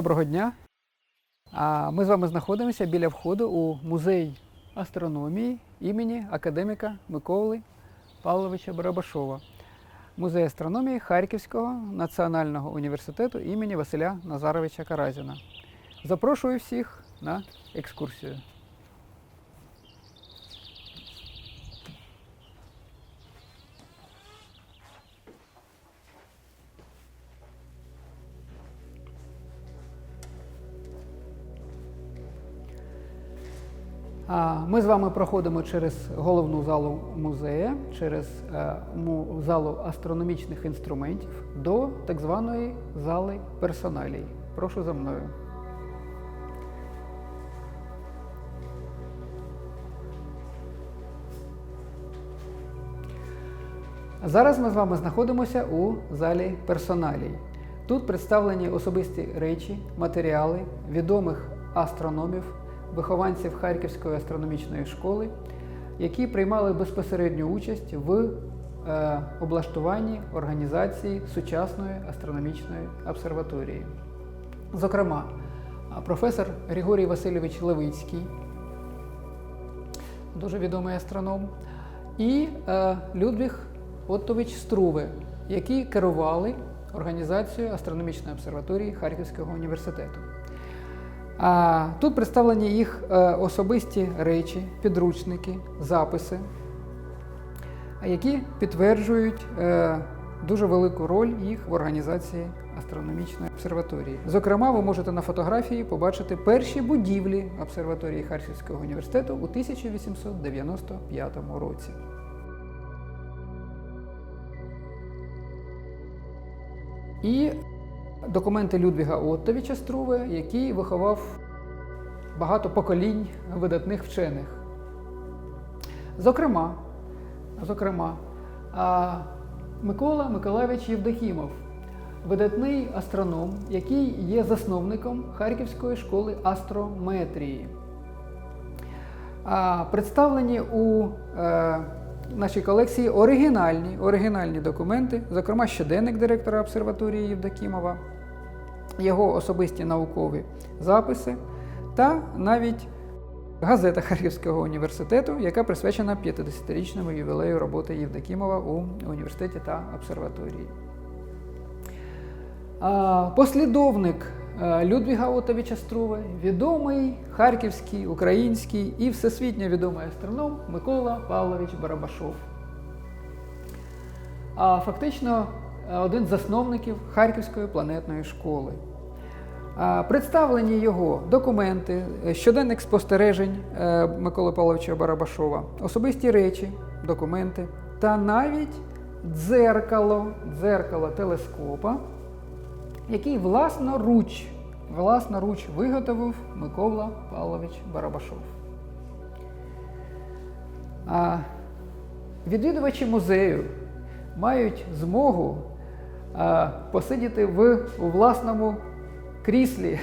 Доброго дня. Ми з вами знаходимося біля входу у музей астрономії імені академіка Миколи Павловича Барабашова. Музей астрономії Харківського національного університету імені Василя Назаровича Каразіна. Запрошую всіх на екскурсію. Ми з вами проходимо через головну залу музея, через е, залу астрономічних інструментів до так званої зали персоналій. Прошу за мною. Зараз ми з вами знаходимося у залі персоналій. Тут представлені особисті речі, матеріали відомих астрономів, вихованців Харківської астрономічної школи, які приймали безпосередню участь в е, облаштуванні організації сучасної астрономічної обсерваторії. Зокрема, професор Григорій Васильович Левицький, дуже відомий астроном, і е, Людвіг Оттович Струве, які керували організацією астрономічної обсерваторії Харківського університету. Тут представлені їх е, особисті речі, підручники, записи, які підтверджують е, дуже велику роль їх в організації астрономічної обсерваторії. Зокрема, ви можете на фотографії побачити перші будівлі обсерваторії Харківського університету у 1895 році. І документи Людвіга Оттовича Струве, який виховав багато поколінь видатних вчених. Зокрема, зокрема, Микола Миколайович Євдокімов, видатний астроном, який є засновником Харківської школи астрометрії. Представлені у е, нашій колекції оригінальні, оригінальні документи, зокрема щоденник директора обсерваторії Євдокімова, його особисті наукові записи та навіть газета Харківського університету, яка присвячена 50-річному ювілею роботи Євдокімова у університеті та обсерваторії. Послідовник е, Людвіга Отовича Струве, відомий харківський, український і всесвітньо відомий астроном Микола Павлович Барабашов. А фактично е, один з засновників Харківської планетної школи. Представлені його документи, е, щоденник спостережень е, Миколи Павловича Барабашова, особисті речі, документи та навіть дзеркало, дзеркало телескопа, який власноруч, власноруч виготовив Микола Павлович Барабашов. А відвідувачі музею мають змогу посидіти в власному кріслі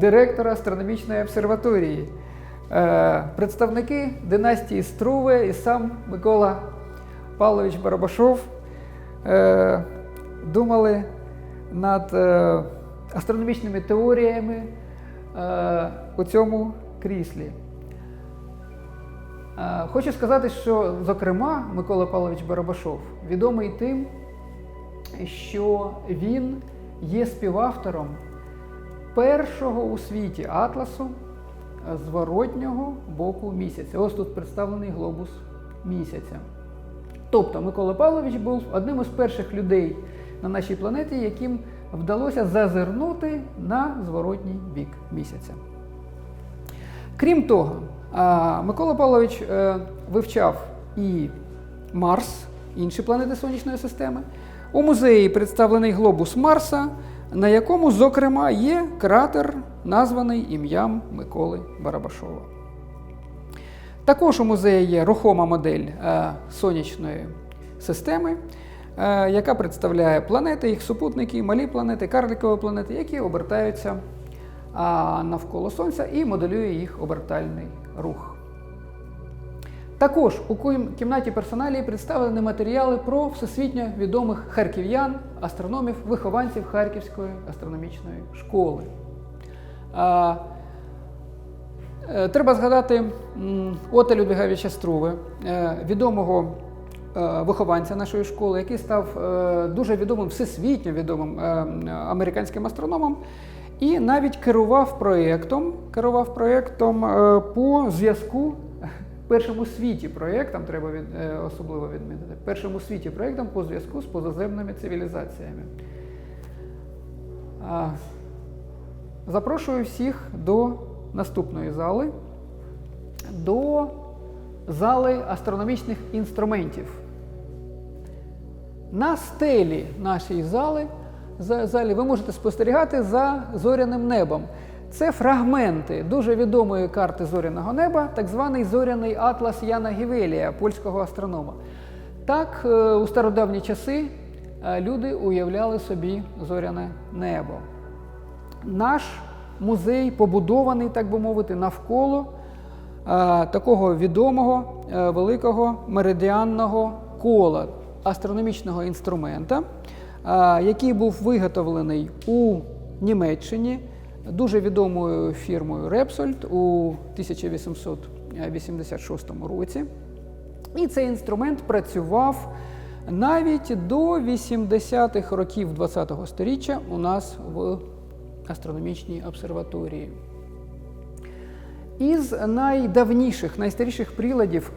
директора астрономічної обсерваторії. Е, Представники династії Струве і сам Микола Павлович Барабашов е, думали над е, астрономічними теоріями е, у цьому кріслі. Е, Хочу сказати, що, зокрема, Микола Павлович Барабашов відомий тим, що він є співавтором першого у світі атласу зворотнього боку місяця. Ось тут представлений глобус місяця. Тобто Микола Павлович був одним із перших людей на нашій планеті, яким вдалося зазирнути на зворотній бік місяця. Крім того, Микола Павлович е, вивчав і Марс, інші планети Сонячної системи. У музеї представлений глобус Марса, на якому, зокрема, є кратер, названий ім'ям Миколи Барабашова. Також у музеї є рухома модель е, сонячної системи, е, яка представляє планети, їх супутники, малі планети, карликові планети, які обертаються навколо Сонця і моделює їх обертальний рух. Також у кімнаті персоналії представлені матеріали про всесвітньо відомих харків'ян, астрономів, вихованців Харківської астрономічної школи. Е, Треба згадати Ота Людвиговича Струве, е, відомого е, вихованця нашої школи, який став дуже відомим, всесвітньо відомим американським астрономом, і навіть керував проєктом, керував проєктом по зв'язку. Першим у світі проєктом треба від, е, особливо відмітити. Першим у світі проєктом по зв'язку з позаземними цивілізаціями. Запрошую всіх до наступної зали, до зали астрономічних інструментів. На стелі нашої зали, за- залі ви можете спостерігати за зоряним небом. Це фрагменти дуже відомої карти зоряного неба, так званий зоряний атлас Яна Гівелія, польського астронома. Так, е, у стародавні часи е, люди уявляли собі зоряне небо. Наш музей побудований, так би мовити, навколо е, такого відомого великого меридіанного кола астрономічного інструмента, який був виготовлений у Німеччині дуже відомою фірмою Repsold у 1886 році. І цей інструмент працював навіть до 80-х років ХХ століття у нас в астрономічній обсерваторії. Із найдавніших, найстаріших приладів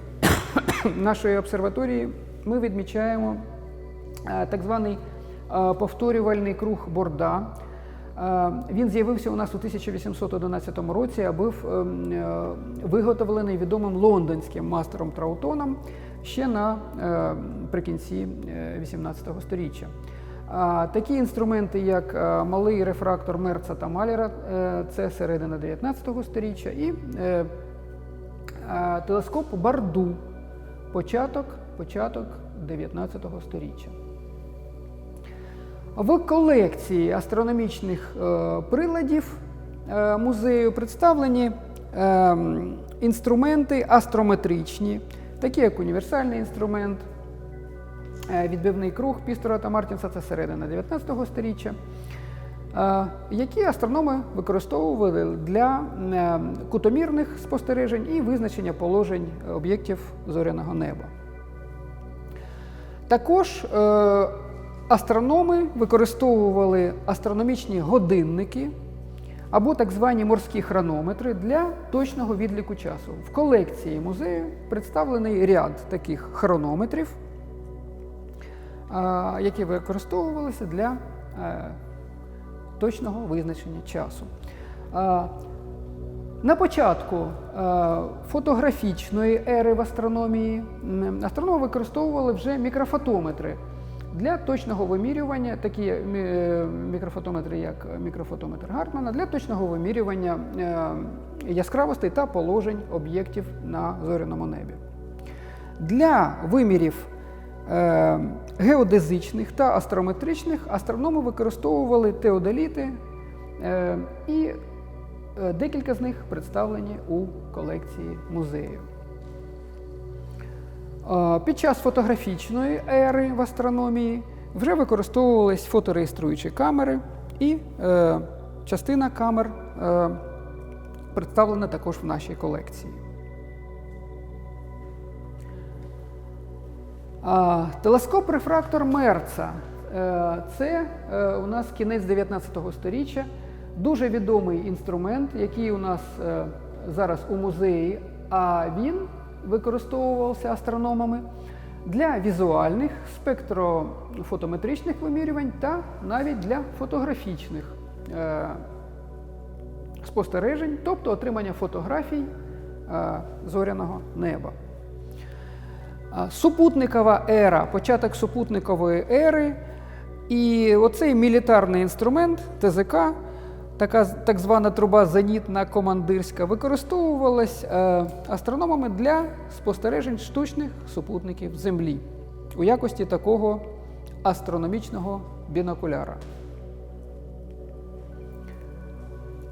нашої обсерваторії ми відмічаємо е, так званий е, повторювальний круг борда. Е, Він з'явився у нас у 1811 році, а був ем, е, виготовлений відомим лондонським мастером Траутоном ще наприкінці 18 століття. Такі інструменти, як е, малий рефрактор Мерца та Малера, е, це середина 19 століття, і е, е, телескоп Барду, початок, початок 19 століття. В колекції астрономічних е, приладів е, музею представлені е, інструменти астрометричні, такі як універсальний інструмент, е, відбивний круг Пістора та Мартінса, це середина 19 століття, які астрономи використовували для кутомірних спостережень і визначення положень об'єктів зоряного неба. Також астрономи використовували астрономічні годинники або так звані морські хронометри для точного відліку часу. В колекції музею представлений ряд таких хронометрів, е, які використовувалися для е, точного визначення часу. Е, на початку фотографічної ери в астрономії астрономи використовували вже мікрофотометри для точного вимірювання, такі е, мікрофотометри, як мікрофотометр Гартмана, для точного вимірювання е, яскравостей та положень об'єктів на зоряному небі. Для вимірів е, геодезичних та астрометричних астрономи використовували теодоліти е, і Е, Декілька з них представлені у колекції музею. Під час фотографічної ери в астрономії вже використовувались фотореєструючі камери, і е, частина камер е, представлена також в нашій колекції. А, Телескоп-рефрактор Мерца Е, це е, у нас кінець 19 століття. Дуже відомий інструмент, який у нас е, зараз у музеї, а він використовувався астрономами для візуальних спектрофотометричних вимірювань та навіть для фотографічних е, спостережень, тобто отримання фотографій е, зоряного неба. Супутникова ера, початок супутникової ери. І оцей мілітарний інструмент ТЗК, така так звана труба зенітна командирська, використовувалась е, астрономами для спостережень штучних супутників Землі у якості такого астрономічного бінокуляра.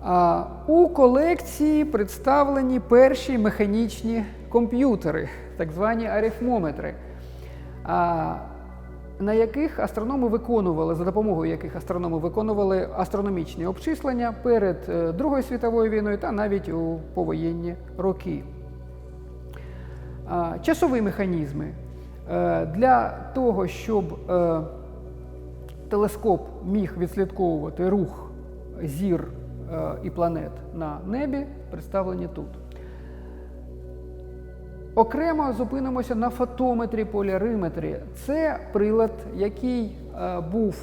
А, У колекції представлені перші механічні комп'ютери, так звані арифмометри, а, на яких астрономи виконували, за допомогою яких астрономи виконували астрономічні обчислення перед е, Другою світовою війною та навіть у повоєнні роки. Часові механізми Е, для того, щоб е, телескоп міг відслідковувати рух зір і планет на небі, представлені тут. Окремо зупинимося на фотометрі поляриметрі. Це прилад, який е, був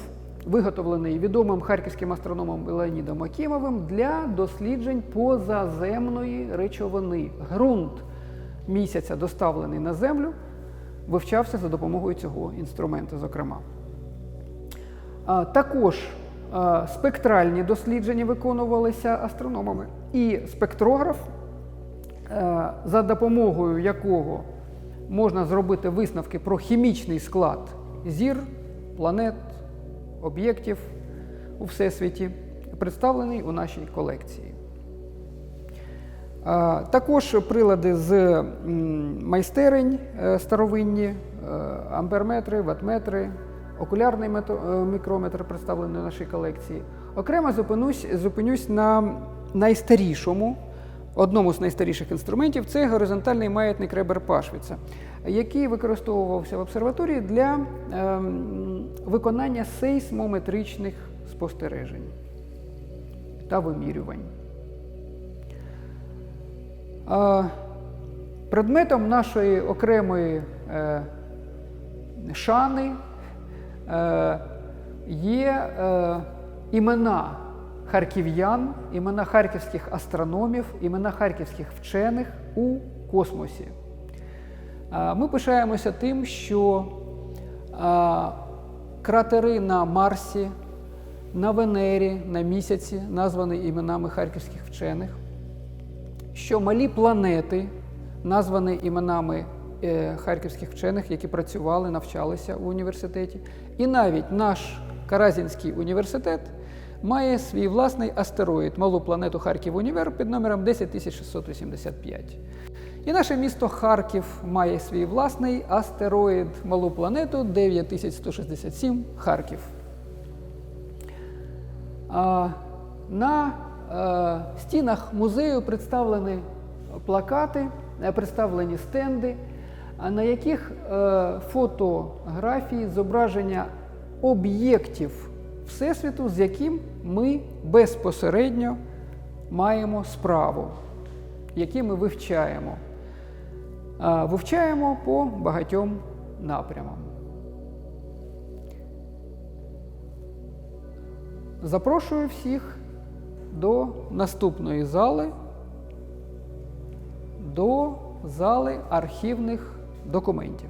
виготовлений відомим харківським астрономом Леонідом Акімовим для досліджень позаземної речовини. Ґрунт місяця, доставлений на Землю, вивчався за допомогою цього інструменту, зокрема. Також а, спектральні дослідження виконувалися астрономами. І спектрограф, е, за допомогою якого можна зробити висновки про хімічний склад зір, планет, об'єктів у Всесвіті, представлений у нашій колекції. Також прилади з майстерень е, старовинні, е, амперметри, ватметри, окулярний е, мікрометр представлений у нашій колекції. Окремо зупинусь, зупинюсь на найстарішому, одному з найстаріших інструментів це горизонтальний маятник Ребер Пашвіца, який використовувався в обсерваторії для ем, виконання сейсмометричних спостережень та вимірювань. А, Предметом нашої окремої е, шани е, є е, імена харків'ян, імена харківських астрономів, імена харківських вчених у космосі. Ми пишаємося тим, що кратери на Марсі, на Венері, на місяці названі іменами харківських вчених що малі планети, названі іменами е, харківських вчених, які працювали, навчалися у університеті. І навіть наш Каразінський університет має свій власний астероїд, малу планету Харків Універ під номером 10685. І наше місто Харків має свій власний астероїд, малу планету 9167 Харків. А, На е, стінах музею представлені плакати, е, представлені стенди, на яких е, фотографії зображення об'єктів Всесвіту, з яким ми безпосередньо маємо справу, які ми вивчаємо. Вивчаємо по багатьом напрямам. Запрошую всіх до наступної зали, до зали архівних документів.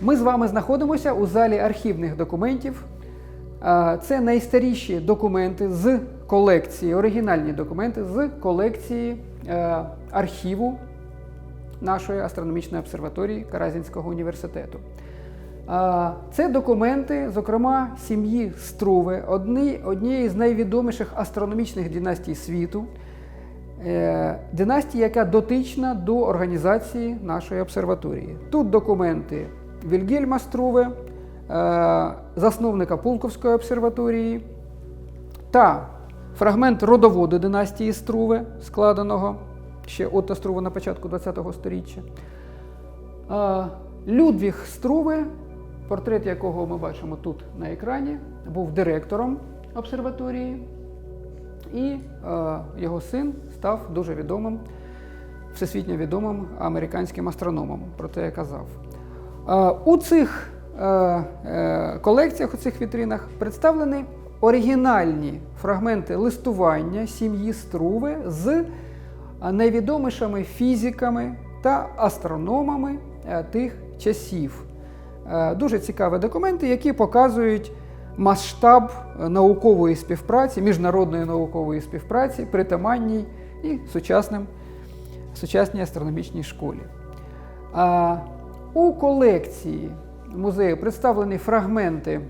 Ми з вами знаходимося у залі архівних документів. Це найстаріші документи з колекції, оригінальні документи з колекції е, архіву нашої астрономічної обсерваторії Каразінського університету. Це документи, зокрема, сім'ї Струве, одні, однієї з найвідоміших астрономічних династій світу. Е, Династія, яка дотична до організації нашої обсерваторії. Тут документи Вільгельма Струве, е, засновника Пулковської обсерваторії, та фрагмент родоводу династії Струве, складеного ще Отто Струве на початку ХХ століття. Е, Людвіг Струве, портрет якого ми бачимо тут на екрані, був директором обсерваторії, і е, його син став дуже відомим, всесвітньо відомим американським астрономом. Про це я казав. Е, У цих е, е, колекціях, у цих вітринах представлені оригінальні фрагменти листування сім'ї Струве з найвідомішими фізиками та астрономами тих часів. Дуже цікаві документи, які показують масштаб наукової співпраці, міжнародної наукової співпраці, притаманній і сучасним, сучасній астрономічній школі. У колекції музею представлені фрагменти,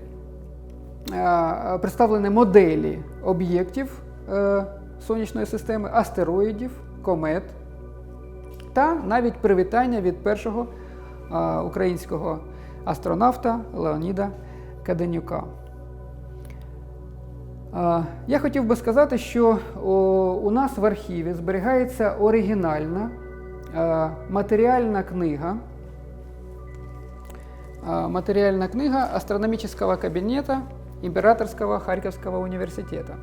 е, представлені моделі об'єктів е, сонячної системи, астероїдів, комет та навіть привітання від першого е, українського астронавта Леоніда Каденюка. Я хотів би сказати, що у нас в архіві зберігається оригінальна матеріальна книга. Материальная книга астрономического кабінета Імператорського Харківського університету.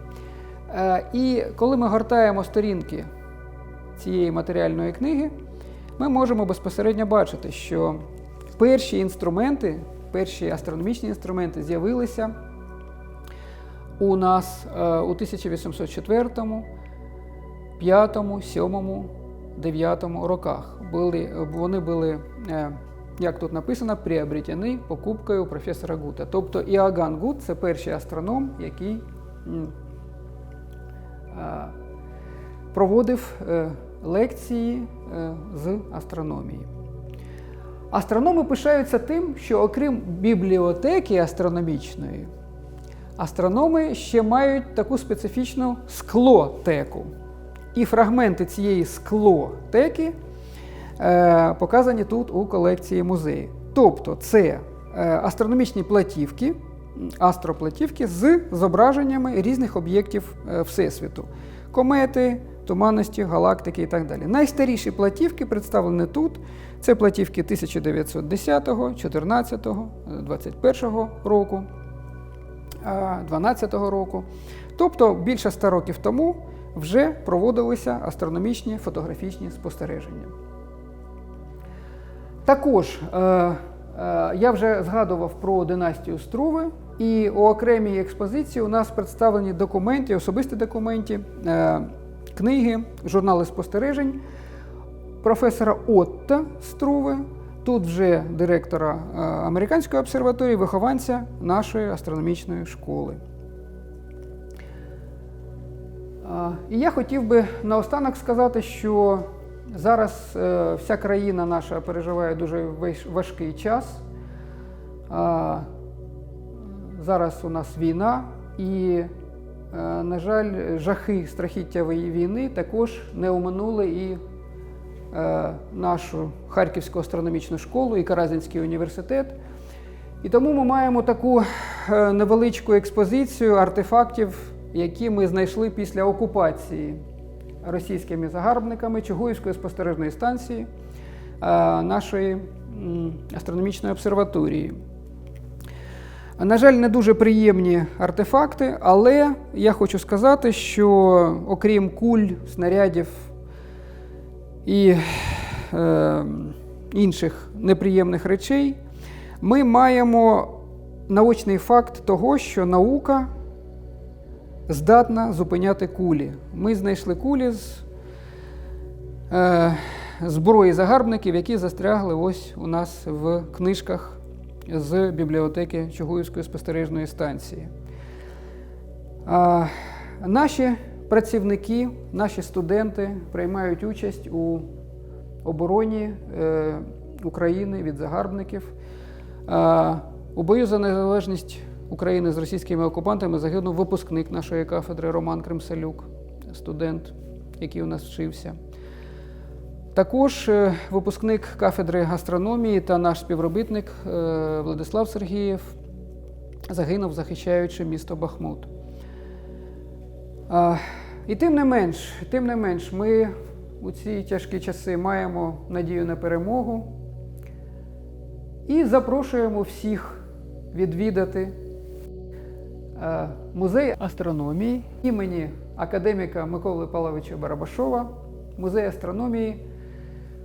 І коли ми гортаємо сторінки цієї матеріальної книги, ми можемо безпосередньо бачити, що перші інструменти, перші астрономічні інструменти з'явилися у нас е, у 1804, 5, 7, 9 роках. Вони були, е, як тут написано, приобретені покупкою професора Гута. Тобто Іоганн Гут це перший астроном, який проводив е, лекції е, з астрономії. Астрономи пишаються тим, що окрім бібліотеки астрономічної, астрономи ще мають таку специфічну склотеку. І фрагменти цієї склотеки показані тут у колекції музею. Тобто це е, астрономічні платівки, астроплатівки з зображеннями різних об'єктів е, Всесвіту: комети, туманності, галактики і так далі. Найстаріші платівки представлені тут. Це платівки 1910, 14, 21 року. 2012 року. Тобто більше 100 років тому вже проводилися астрономічні фотографічні спостереження. Також е, е, я вже згадував про династію Струви, і у окремій експозиції у нас представлені документи, особисті документи, е, книги, журнали спостережень професора Отта Струви, тут вже директора американської обсерваторії, вихованця нашої астрономічної школи. І я хотів би наостанок сказати, що зараз е, вся країна наша переживає дуже важкий час. Зараз у нас війна, і, е, на жаль, жахи страхіття війни також не оминули і е, нашу Харківську астрономічну школу і Каразінський університет. І тому ми маємо таку невеличку експозицію артефактів, які ми знайшли після окупації російськими загарбниками Чугуївської спостережної станції е, нашої астрономічної обсерваторії. На жаль, не дуже приємні артефакти, але я хочу сказати, що окрім куль, снарядів і е, інших неприємних речей, ми маємо наочний факт того, що наука здатна зупиняти кулі. Ми знайшли кулі з е, зброї загарбників, які застрягли ось у нас в книжках з бібліотеки Чугуївської спостережної станції. А, наші працівники, наші студенти приймають участь у обороні е, України від загарбників. А, у бою за незалежність України з російськими окупантами загинув випускник нашої кафедри Роман Кремсалюк, студент, який у нас вчився. Також е, випускник кафедри гастрономії та наш співробітник е, Владислав Сергієв загинув, захищаючи місто Бахмут. І тим не менш, тим не менш, ми у ці тяжкі часи маємо надію на перемогу і запрошуємо всіх відвідати музей астрономії імені академіка Миколи Павловича Барабашова, музей астрономії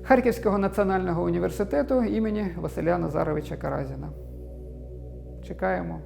Харківського національного університету імені Василя Назаровича Каразіна. Чекаємо.